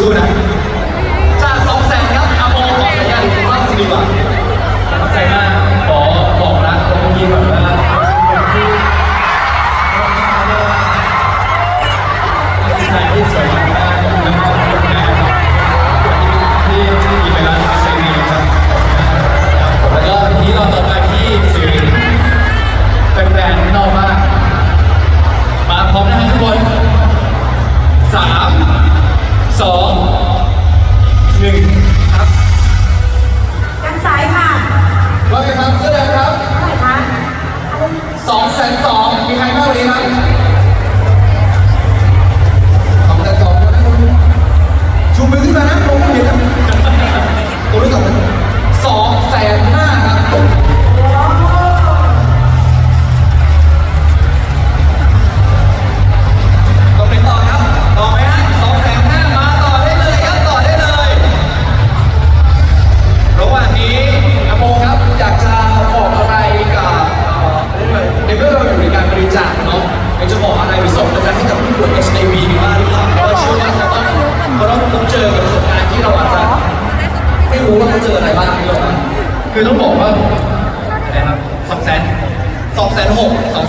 สู้ๆ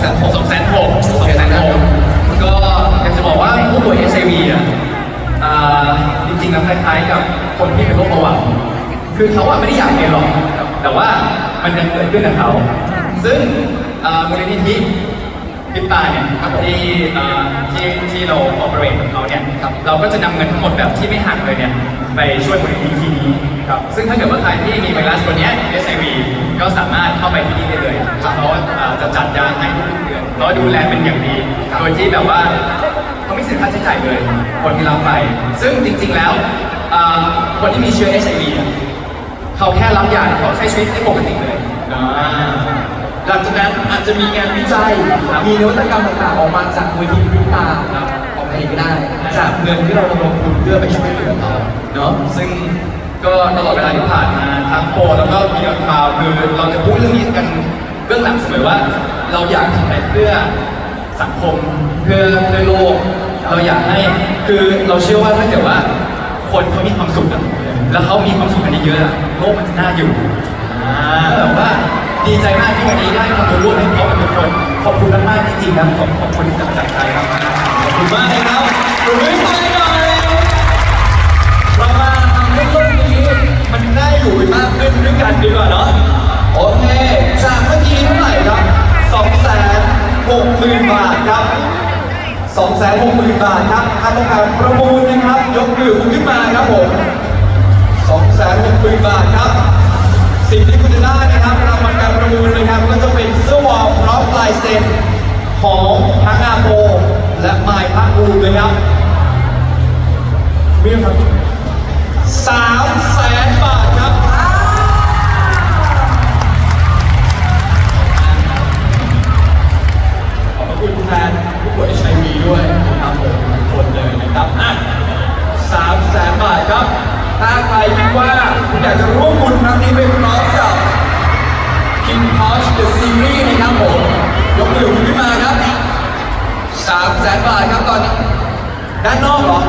แสนหกสองแสนหกสองแสนหกก็อยากจะบอกว่าผู้ป่วย HIV อะอ่าจริงๆแล้วคล้ายๆกับคนที่เป็นโรคเบาหวานคือเขาอะไม่ได้อยากเป็นหรอก แต่ว่ามันยังเกิดขึ้นกับเขา ซึ่งอ่ามูลนิธิพิตาเนี่ยที่อ่าที่ที่เราออเปเรตกับเขาเนี่ยเราก็จะนำเงินทั้งหมดแบบที่ไม่หักเลยเนี่ยไปช่วยมูลนิธินี้ครับซึ่งถ้าเกิดว่าใครที่มีไวรัสตัวเนี้ย HIV ก็สามารถเข้าไปที่นี่ได้เลยเขาอ่าจะจัดยาให้ทุกเดือนแล้วดูแลเป็นอย่างดีโดยที่แบบว่าเขาไม่เสียค่าใช้จ่ายเลย คนที่รับไป ซึ่งจริง ๆแล้วอ่าคนที่มีเชื้อ HIV อะเขาแค่รับยาเขาใช้ชีวิตได้ปกติเลยอ่าหลังจากนั้นอาจจะมีงานวิจัย มีนวัตกรรมต่างๆออกมาจากมูลนิธิพิตาออกมาเองก็ได้ จากเงินที่เราลงทุนเพื่อไปช่วยเหลือเขาเนาะซึ่ง ก็ตลอดเวลาที่ผ่านมาทั้งโปรแล้วก็มีข่าวคือเราจะพูดเรื่องนี้กันเบื้องหลังเสมอว่า เราอยากทำอะไรเพื่อสังคมเพื่อเพื่อโลก เราอยากให้คือเราเชื่อว่าถ้าเกิดว่า คนเขามีความสุขอะแล้วเขามีความสุขกันเยอะๆอะโลกมันจะน่าอยู่อ่าแบบว่าดีใจมากที่วันนี้ได้ความรู้ร่วมให้เขาเป็นคนขอบคุณมากๆจริงๆนะขอบขอบคุณจากใจครับขอบคุณมากนะครับปรบมือให้หน่อยเรา มันน่าอยู่มากขึ้นด้วยกันดีกว่าเนาะโอเคจากเมื่อกี้เท่าไหร่ครับ2 6 0 0 0 0บาทครับ2 6 0 0 0 0บาทครับถ้าต้องการประมูลนะครับ ยกมือคุณขึ้นมาครับผม2 6 0 0 0 0บาทครับ สิ่งที่คุณจะได้นะครับรางวัลการประมูลนะครับ ก็จะเป็นเสื้อวอลพร้อมลายเซ็นของทั้งอาโปและไมค์ภาคภูนะครับมีครับ แทนผู้ป่วยชัยวีด้วยนะครับผมคนเลยนะครับอะสามแสนบาทครับ ถ้าใครคิดว่าคุณอยากจะร่วมบุญครั้งนี้ไปพร้อมกับ King Posh The Series นะครับผมยกมือคุณขึ้นมาครับสามแสนบาทครับตอนนี้ ด้านนอกเหรอ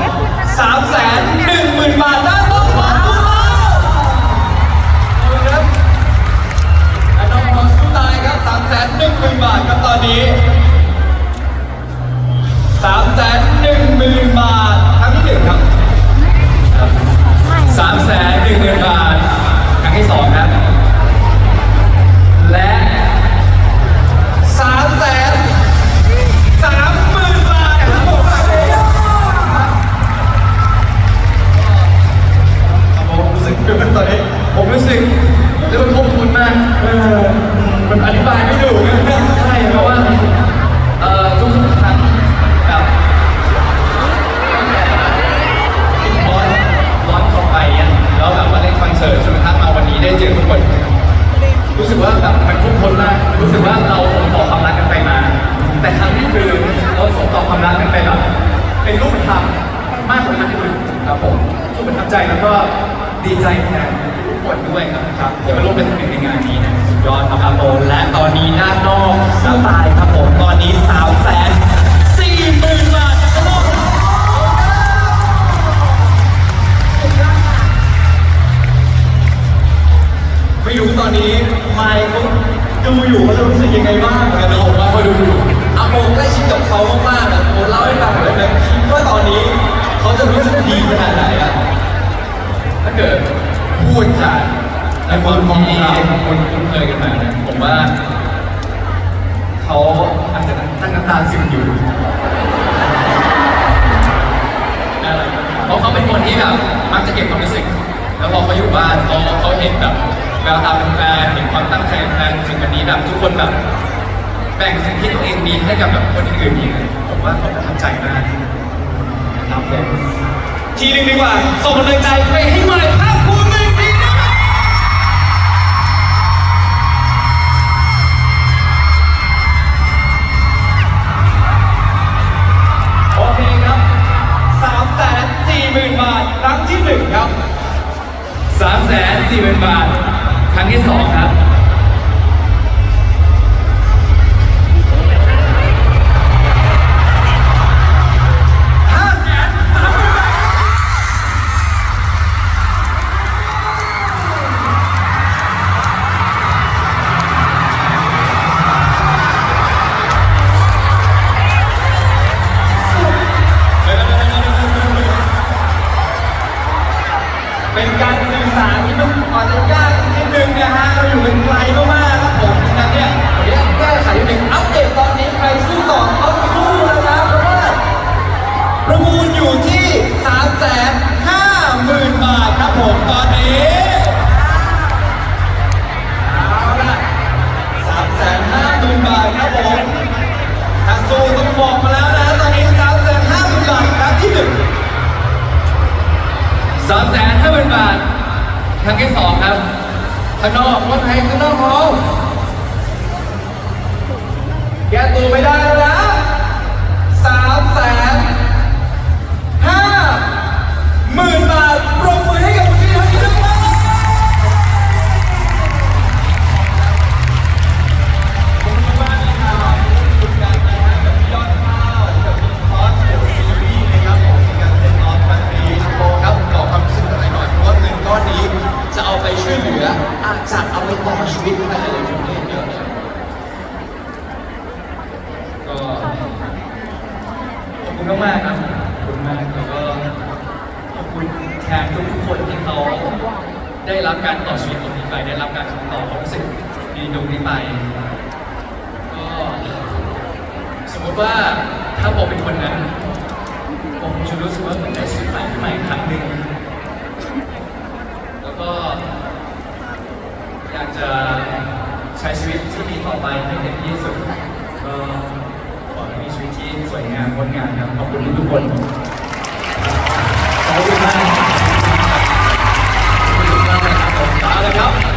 สามแสนหนึ่งหมื่นบาทด้านนอกขอบคุณมากขอบคุณครับและน้องพอสผู้ตายครับสามแสนหนึ่งหมื่นบาทครับตอนนี้ สามแสนหนึ่งหมื่นบาท รู้สึกว่าแบบมันทุ่มทุนมากรู้สึกว่าเราส่งต่อความรักกันไปมา แต่ครั้งนี้คือเราส่งต่อความรักกันไปแบบเป็นรูปธรรมมากกว่านั้นอื่นครับผมรู้สึกประทับใจแล้วก็ดีใจแทนทุกคนด้วยครับครับที่มาร่วมเป็นส่วนหนึ่งในงานนี้นะยอดครับผมและตอนนี้ด้านนอกสไตล์ คนที่คนคุ้นเคยกันมาเผมว่า เขาอาจจะตั้งน้ำตาซึมอยู่เพราะเขาเป็นคนที่แบบมักจะเก็บความรู้สึก แล้วพอเขาอยู่บ้านพอเขาเห็นแบบแววตาของแฟนเห็นความตั้งใจของแฟนถึงวันนี้แบบทุกคนแบบแบ่งสิ่งที่ตัวเองมีให้กับแบบคนอื่นอีกผมว่าเขาประทับใจมากครับผมทีนึงดีกว่าส่งกำลังใจไปให้มา 3 4 0 0 0 0 บาท ครั้งที่ 2 ครับ รั้งที่สองครับข้างนอกคนไทยข้างนอกเขาแก้ตัวไม่ได้ คุณแทนทุกๆคนที่เขาได้รับการต่อชีวิตตรงนี้ไป ได้รับการส่งต่อความรู้สึกดีตรงนี้ไปก็สมมติว่าถ้าผมเป็นคนนั้น ผมจะรู้สึกว่าเหมือนได้ชีวิตใหม่ขึ้นมาอีกครั้งหนึ่งแล้วก็ อยากจะใช้ชีวิตที่ดีต่อไปให้เต็มที่สุดก็ขอให้มีชีวิตที่สวยงามงดงามครับขอบคุณทุกคน ครับ